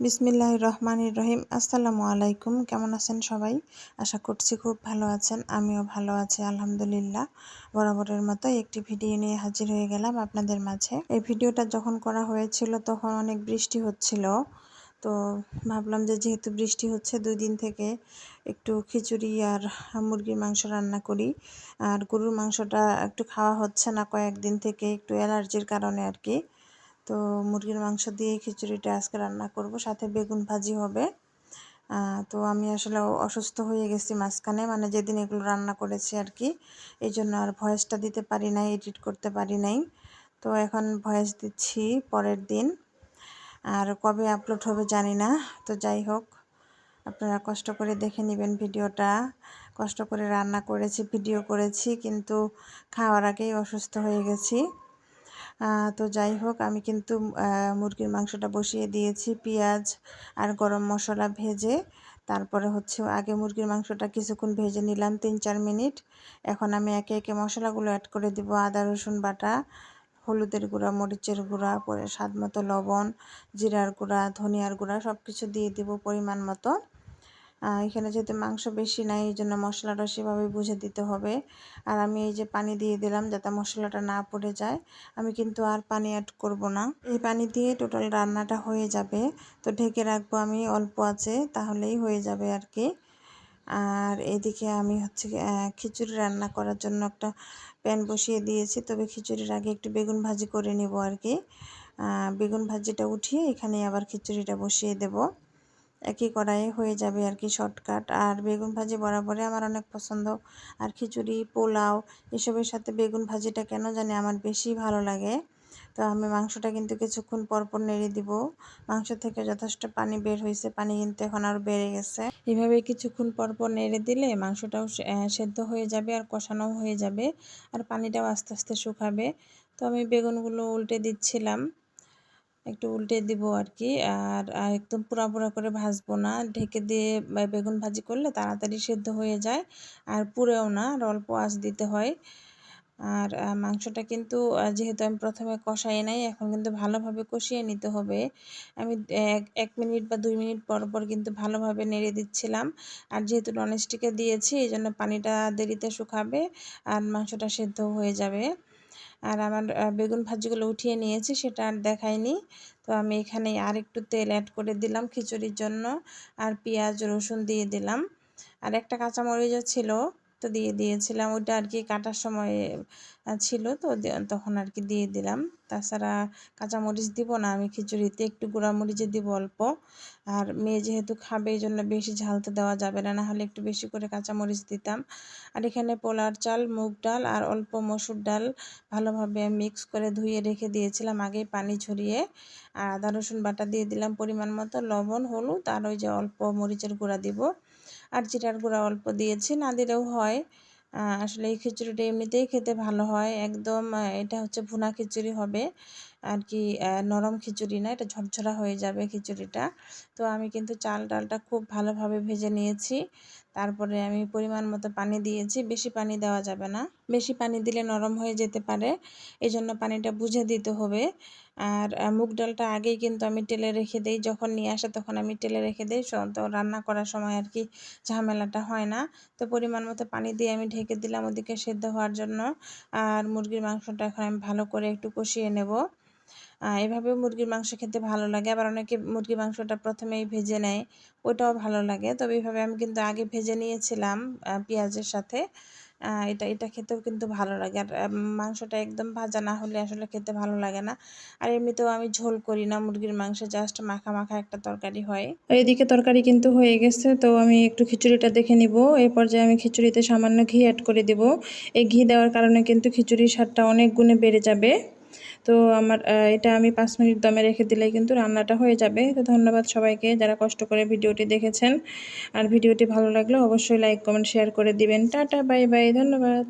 বিসমিল্লাহ রহমানির রহিম। আসসালামু আলাইকুম। কেমন আছেন সবাই? আশা করছি খুব ভালো আছেন। আমিও ভালো আছি, আলহামদুলিল্লাহ। বরাবরের মতো একটি ভিডিও নিয়ে হাজির হয়ে গেলাম আপনাদের মাঝে। এই ভিডিওটা যখন করা হয়েছিল তখন অনেক বৃষ্টি হচ্ছিল। তো ভাবলাম যে যেহেতু বৃষ্টি হচ্ছে, দুই দিন থেকে একটু খিচুড়ি আর মুরগির মাংস রান্না করি। আর গরুর মাংসটা একটু খাওয়া হচ্ছে না কয়েকদিন থেকে, একটু অ্যালার্জির কারণে আর কি। তো মুরগির মাংস দিয়ে খিচুড়িটা আজকে রান্না করব, সাথে বেগুন ভাজি হবে। তো আমি আসলে অসুস্থ হয়ে গেছি মাঝখানে মানে যেদিন এগুলো রান্না করেছি আর কি, এই জন্য আর ভয়েসটা দিতে পারি নাই, এডিট করতে পারি নাই। তো এখন ভয়েস দিচ্ছি পরের দিন। আর কবে আপলোড হবে জানি না, তো যাই হোক, আপনারা কষ্ট করে দেখে নেবেন ভিডিওটা। কষ্ট করে রান্না করেছি, ভিডিও করেছি, কিন্তু খাওয়ার আগেই অসুস্থ হয়ে গেছি। তো যাই হোক, আমি কিন্তু মুরগির মাংসটা বসিয়ে দিয়েছি, পেঁয়াজ আর গরম মশলা ভেজে। তারপরে হচ্ছে আগে মুরগির মাংসটা কিছুক্ষণ ভেজে নিলাম তিন চার মিনিট। এখন আমি একে একে মশলাগুলো অ্যাড করে দিব, আদা, রসুন বাটা, হলুদের গুঁড়া, মরিচের গুঁড়া, পরে স্বাদ মতো লবণ, জিরার গুঁড়া, ধনিয়ার গুঁড়া সব কিছু দিয়ে দিব পরিমাণ মতো এখানে যেহেতু মাংস বেশি নাই এই জন্য মশলাটা সেভাবে বুঝে দিতে হবে। আর আমি এই যে পানি দিয়ে দিলাম যাতে মশলাটা না পড়ে যায়, আমি কিন্তু আর পানি অ্যাড করব না। এই পানি দিয়ে টোটাল রান্নাটা হয়ে যাবে। তো ঢেকে রাখব আমি, অল্প আছে, তাহলেই হয়ে যাবে আর কি আর এদিকে আমি হচ্ছে খিচুড়ি রান্না করার জন্য একটা প্যান বসিয়ে দিয়েছি। তবে খিচুড়ির আগে একটু বেগুন ভাজি করে নেব আর কি বেগুন ভাজিটা উঠিয়ে এখানে আবার খিচুড়িটা বসিয়ে দেবো। একই কড়াইয়ে হয়ে যাবে আর কি শর্টকাট আর বেগুন ভাজি বরাবরই আমার অনেক পছন্দ। আর খিচুড়ি, পোলাও, এসবের সাথে বেগুন ভাজিটা কেন জানি আমার বেশি ভালো লাগে। তো আমি মাংসটা কিন্তু কিছুক্ষণ পরপর নেড়ে দিব। মাংস থেকে যথেষ্ট পানি বের হয়েছে, পানি কিন্তু এখন আরও বেড়ে গেছে। এভাবে কিছুক্ষণ পরপর নেড়ে দিলে মাংসটাও সেদ্ধ হয়ে যাবে আর কষানোও হয়ে যাবে। আর পানিটাও আস্তে আস্তে শুকাবে। তো আমি বেগুনগুলো উল্টে দিচ্ছিলাম। একটু উল্টে দিব আর কি আর একদম পুরা পুরা করে ভাজবো না। ঢেকে দিয়ে বেগুন ভাজি করলে তাড়াতাড়ি সেদ্ধ হয়ে যায়। আর পুরেও না, আর অল্প আঁচ দিতে হয়। আর মাংসটা কিন্তু যেহেতু আমি প্রথমে কষাই নাই, এখন কিন্তু ভালোভাবে কষিয়ে নিতে হবে। আমি এক মিনিট বা দুই মিনিট পর পর কিন্তু ভালোভাবে নেড়ে দিচ্ছিলাম। আর যেহেতু ননস্টিকে দিয়েছি, এই জন্য পানিটা দেরিতে শুকাবে, আর মাংসটা সেদ্ধ হয়ে যাবে। আর আমার বেগুন ভাজিগুলো উঠিয়ে নিয়েছি, সেটা আর দেখাইনি। তো আমি এখানে আর একটু তেল অ্যাড করে দিলাম খিচুড়ির জন্য, আর পেঁয়াজ রসুন দিয়ে দিলাম। আর একটা কাঁচামরিচও ছিল তো দিয়ে দিয়েছিলাম। ওইটা আর কি কাটার সময় ছিল তো তখন আর কি দিয়ে দিলাম। তাছাড়া কাঁচামরিচ দিব না, আমি খিচুড়িতে একটু গুঁড়ামরিচে দিব অল্প। আর মেয়ে যেহেতু খাবে এই জন্য বেশি ঝালতে দেওয়া যাবে না নাহলে একটু বেশি করে কাঁচামরিচ দিতাম। আর এখানে পোলার চাল, মুগ ডাল আর অল্প মসুর ডাল ভালোভাবে মিক্স করে ধুয়ে রেখে দিয়েছিলাম আগেই পানি ঝরিয়ে আর আদা রসুন বাটা দিয়ে দিলাম পরিমাণ মতো, লবণ, হলুদ আর ওই যে অল্প মরিচের গুঁড়া দিব। আর জিরার গুঁড়া অল্প দিয়েছি, না দিলেও হয়। আসলে এই খিচুড়িটা এমনিতেই খেতে ভালো হয়। একদম এটা হচ্ছে ভুনা খিচুড়ি হবে। আর কি নরম খিচুড়ি না, এটা ঝরঝরা হয়ে যাবে খিচুড়িটা। তো আমি কিন্তু চাল ডালটা খুব ভালোভাবে ভেজে নিয়েছি। তারপরে আমি পরিমাণ মতো পানি দিয়েছি, বেশি পানি দেওয়া যাবে না। বেশি পানি দিলে নরম হয়ে যেতে পারে এই জন্য পানিটা বুঝে দিতে হবে। আর মুগ ডালটা আগেই কিন্তু আমি টেলে রেখে দিই, যখন নিয়ে আসে তখন আমি টেলে রেখে দিই তো রান্না করার সময় আর কি ঝামেলাটা হয় না। তো পরিমাণ মতো পানি দিয়ে আমি ঢেকে দিলাম ওদিকে সেদ্ধ হওয়ার জন্য। আর মুরগির মাংসটা এখন আমি ভালো করে একটু কষিয়ে নেব। এভাবেও মুরগির মাংস খেতে ভালো লাগে। আবার অনেকে মুরগির মাংসটা প্রথমেই ভেজে নেয় ওটাও ভালো লাগে। তবে এইভাবে আমি কিন্তু আগে ভেজে নিয়েছিলাম পেঁয়াজের সাথে। এটা এটা খেতেও কিন্তু ভালো লাগে। আর মাংসটা একদম ভাজা না হলে আসলে খেতে ভালো লাগে না। আর এমনিতেও আমি ঝোল করি না, মুরগির মাংস জাস্ট মাখা মাখা একটা তরকারি হয়। এদিকে তরকারি কিন্তু হয়ে গেছে, তো আমি একটু খিচুড়িটা দেখে নিব। এই পর্যায়ে আমি খিচুড়িতে সামান্য ঘি অ্যাড করে দেব। এই ঘি দেওয়ার কারণে কিন্তু খিচুড়ির স্বাদটা অনেক গুণে বেড়ে যাবে। তো আমার এটা আমি পাঁচ মিনিট দমে রেখে দিলে কিন্তু রান্নাটা হয়ে যাবে। তো ধন্যবাদ সবাইকে যারা কষ্ট করে ভিডিওটি দেখেছেন। আর ভিডিওটি ভালো লাগলে অবশ্যই লাইক, কমেন্ট, শেয়ার করে দিবেন। টাটা, বাই বাই, ধন্যবাদ।